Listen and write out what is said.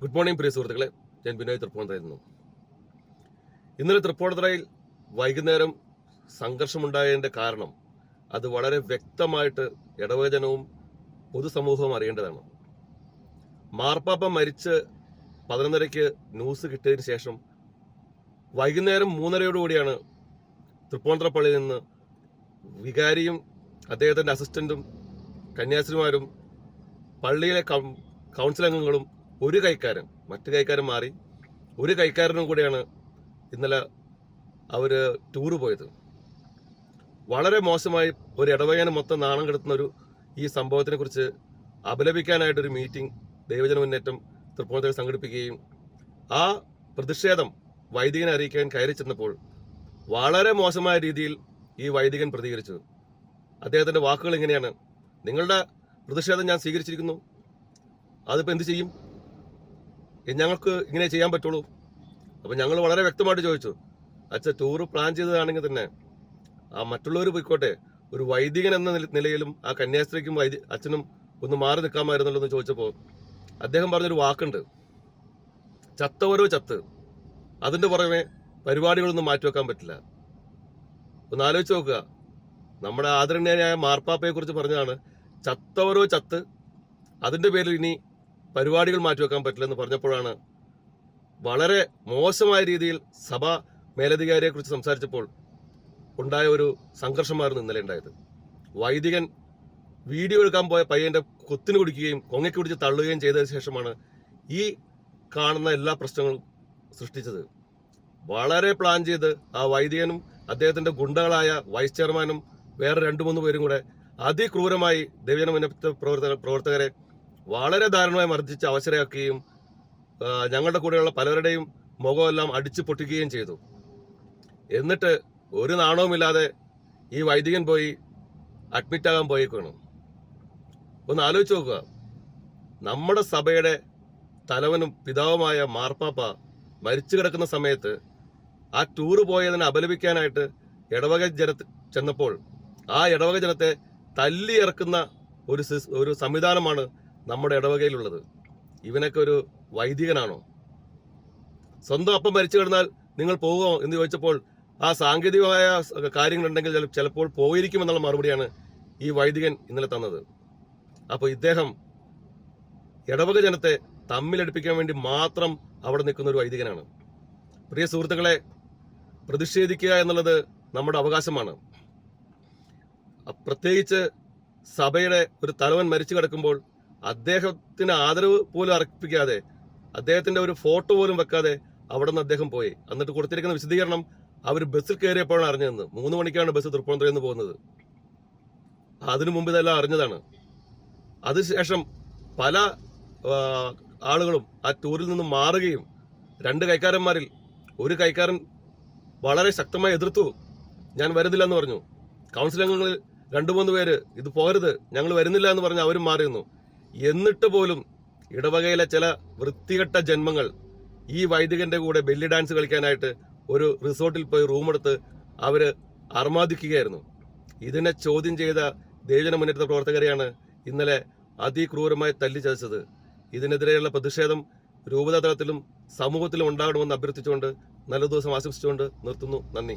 Good morning പ്രിയ സുഹൃത്തുക്കളെ. ഞാൻ ബിനോയ് തൃപ്പൂണിത്തറയിരുന്നു ഇന്നലെ തൃപ്പൂണിത്തറയിൽ വൈകുന്നേരം സംഘർഷമുണ്ടായതിന്റെ കാരണം അത് വളരെ വ്യക്തമായിട്ട് ഇടവചനവും പൊതുസമൂഹവും അറിയേണ്ടതാണ്. മാർപ്പാപ്പ മരിച്ച് പതിനൊന്നരയ്ക്ക് ന്യൂസ് കിട്ടിയതിന് ശേഷം വൈകുന്നേരം മൂന്നരയോടുകൂടിയാണ് തൃപ്പൂണിത്തറ പള്ളിയിൽ നിന്ന് വികാരിയും അദ്ദേഹത്തിന്റെ അസിസ്റ്റന്റും കന്യാസ്ത്രീമാരും പള്ളിയിലെ കൗൺസിൽ അംഗങ്ങളും ഒരു കൈക്കാരൻ മറ്റു കൈക്കാരൻ മാറി. ഒരു കൈക്കാരനും കൂടെയാണ് ഇന്നലെ അവർ ടൂറ് പോയത്. വളരെ മോശമായി ഒരു ഇടവകന് മൊത്തം നാണം കെടുത്തുന്ന ഒരു ഈ സംഭവത്തിനെ കുറിച്ച് അപലപിക്കാനായിട്ടൊരു മീറ്റിംഗ് ദൈവജന മുന്നേറ്റം തൃപ്പൂണിത്തുറ സംഘടിപ്പിക്കുകയും ആ പ്രതിഷേധം വൈദികനെ അറിയിക്കാൻ കയറി ചെന്നപ്പോൾ വളരെ മോശമായ രീതിയിൽ ഈ വൈദികൻ പ്രതികരിച്ചു അദ്ദേഹത്തിന്റെ വാക്കുകൾ ഇങ്ങനെയാണ്. നിങ്ങളുടെ പ്രതിഷേധം ഞാൻ സ്വീകരിച്ചിരിക്കുന്നു. അതിപ്പോൾ എന്ത് ചെയ്യും? ഞങ്ങൾക്ക് ഇങ്ങനെ ചെയ്യാൻ പറ്റുള്ളൂ. അപ്പം ഞങ്ങൾ വളരെ വ്യക്തമായിട്ട് ചോദിച്ചു. അച്ഛൻ ടൂർ പ്ലാൻ ചെയ്തതാണെങ്കിൽ തന്നെ ആ മറ്റുള്ളവർ പോയിക്കോട്ടെ ഒരു വൈദികൻ എന്ന നിലയിലും ആ കന്യാസ്ത്രീക്കും വൈദ്യ അച്ഛനും ഒന്ന് മാറി നിൽക്കാമായിരുന്നല്ലോ എന്ന് ചോദിച്ചപ്പോൾ അദ്ദേഹം പറഞ്ഞൊരു വാക്കുണ്ട്. ചത്തവരോ ചത്ത്. അതിന്റെ പുറമെ പരിപാടികളൊന്നും മാറ്റിവെക്കാൻ പറ്റില്ല. ഒന്ന് ആലോചിച്ച് നോക്കുക. നമ്മുടെ ആദരണീയനായ മാർപ്പാപ്പയെ കുറിച്ച് പറഞ്ഞതാണ് ചത്തവരോ ചത്ത്. അതിന്റെ പേരിൽ ഇനി പരിപാടികൾ മാറ്റിവെക്കാൻ പറ്റില്ലെന്ന് പറഞ്ഞപ്പോഴാണ് വളരെ മോശമായ രീതിയിൽ സഭ മേലധികാരിയെക്കുറിച്ച് സംസാരിച്ചപ്പോൾ ഉണ്ടായ ഒരു സംഘർഷമായിരുന്നു ഇന്നലെ ഉണ്ടായത്. വൈദികൻ വീഡിയോ എടുക്കാൻ പോയ പയ്യന്റെ കുത്തിന് കുടിക്കുകയും കൊങ്ങയ്ക്ക് തള്ളുകയും ചെയ്തതിന് ശേഷമാണ് ഈ കാണുന്ന എല്ലാ പ്രശ്നങ്ങളും സൃഷ്ടിച്ചത്. വളരെ പ്ലാൻ ചെയ്ത് ആ വൈദികനും അദ്ദേഹത്തിന്റെ ഗുണ്ടകളായ വൈസ് ചെയർമാനും വേറെ രണ്ടു മൂന്ന് പേരും കൂടെ അതിക്രൂരമായി ദേവീന മുന്നേറ്റ പ്രവർത്തക പ്രവർത്തകരെ വളരെ ദാരുണമായി മർദ്ദിച്ച് അവശരയാക്കുകയും ഞങ്ങളുടെ കൂടെയുള്ള പലരുടെയും മുഖമെല്ലാം അടിച്ചു പൊട്ടിക്കുകയും ചെയ്തു. എന്നിട്ട് ഒരു നാണവുമില്ലാതെ ഈ വൈദികൻ പോയി അഡ്മിറ്റ് ആകാൻ പോയേക്കാണ് ഒന്ന് ആലോചിച്ച് നോക്കുക. നമ്മുടെ സഭയുടെ തലവനും പിതാവുമായ മാർപ്പാപ്പ മരിച്ചു കിടക്കുന്ന സമയത്ത് ആ ടൂറ് പോയതിനെ അപലപിക്കാനായിട്ട് ഇടവക ജന ചെന്നപ്പോൾ ആ ഇടവക ജനത്തെ തല്ലി ഇറക്കുന്ന ഒരു ഒരു സംവിധാനമാണ് നമ്മുടെ ഇടവകയിലുള്ളത്. ഇവനൊക്കെ ഒരു വൈദികനാണോ? സ്വന്തം അപ്പം മരിച്ചു കിടന്നാൽ നിങ്ങൾ പോകുമോ എന്ന് ചോദിച്ചപ്പോൾ ആ സാങ്കേതികമായ കാര്യങ്ങളുണ്ടെങ്കിൽ ചിലപ്പോൾ പോയിരിക്കും എന്നുള്ള മറുപടിയാണ് ഈ വൈദികൻ ഇന്നലെ തന്നത്. അപ്പോൾ ഇദ്ദേഹം ഇടവക ജനത്തെ തമ്മിലടുപ്പിക്കാൻ വേണ്ടി മാത്രം അവിടെ നിൽക്കുന്ന ഒരു വൈദികനാണ്. പ്രിയ സുഹൃത്തുക്കളെ പ്രതിഷേധിക്കുക എന്നുള്ളത് നമ്മുടെ അവകാശമാണ്. പ്രത്യേകിച്ച് സഭയുടെ ഒരു തലവൻ മരിച്ചു കിടക്കുമ്പോൾ അദ്ദേഹത്തിന് ആദരവ് പോലും അർപ്പിക്കാതെ അദ്ദേഹത്തിന്റെ ഒരു ഫോട്ടോ പോലും വെക്കാതെ അവിടെ നിന്ന് അദ്ദേഹം പോയി. എന്നിട്ട് കൊടുത്തിരിക്കുന്ന വിശദീകരണം അവർ ബസ്സിൽ കയറിയപ്പോഴാണ് അറിഞ്ഞതെന്ന്. മൂന്ന് മണിക്കാണ് ബസ് തൃപ്പൂണിത്തുറയിൽ നിന്ന് പോകുന്നത്. അതിനു മുമ്പ് ഇതെല്ലാം അറിഞ്ഞതാണ്. അതിനുശേഷം പല ആളുകളും ആ ടൂറിൽ നിന്ന് മാറുകയും രണ്ട് കൈക്കാരന്മാരിൽ ഒരു കൈക്കാരൻ വളരെ ശക്തമായി എതിർത്തു. ഞാൻ വരുന്നില്ല എന്ന് പറഞ്ഞു. കൗൺസിൽ രണ്ടു മൂന്ന് പേര് ഇത് പോരുത് ഞങ്ങൾ വരുന്നില്ല എന്ന് പറഞ്ഞ് അവരും മാറിയിരുന്നു എന്നിട്ട് പോലും ഇടവകയിലെ ചില വൃത്തികെട്ട ജന്മങ്ങൾ ഈ വൈദികന്റെ കൂടെ ബെല്ലി ഡാൻസ് കളിക്കാനായിട്ട് ഒരു റിസോർട്ടിൽ പോയി റൂമെടുത്ത് അവർ അർമാദിക്കുകയായിരുന്നു. ഇതിനെ ചോദ്യം ചെയ്ത ദേവജന മുന്നേറ്റ പ്രവർത്തകരെയാണ് ഇന്നലെ അതിക്രൂരമായി തല്ലി ചതച്ചത്. ഇതിനെതിരെയുള്ള പ്രതിഷേധം രൂപതാ തലത്തിലും സമൂഹത്തിലും ഉണ്ടാകണമെന്ന് അഭ്യർത്ഥിച്ചുകൊണ്ട് നല്ല ദിവസം ആശംസിച്ചുകൊണ്ട് നിർത്തുന്നു. നന്ദി.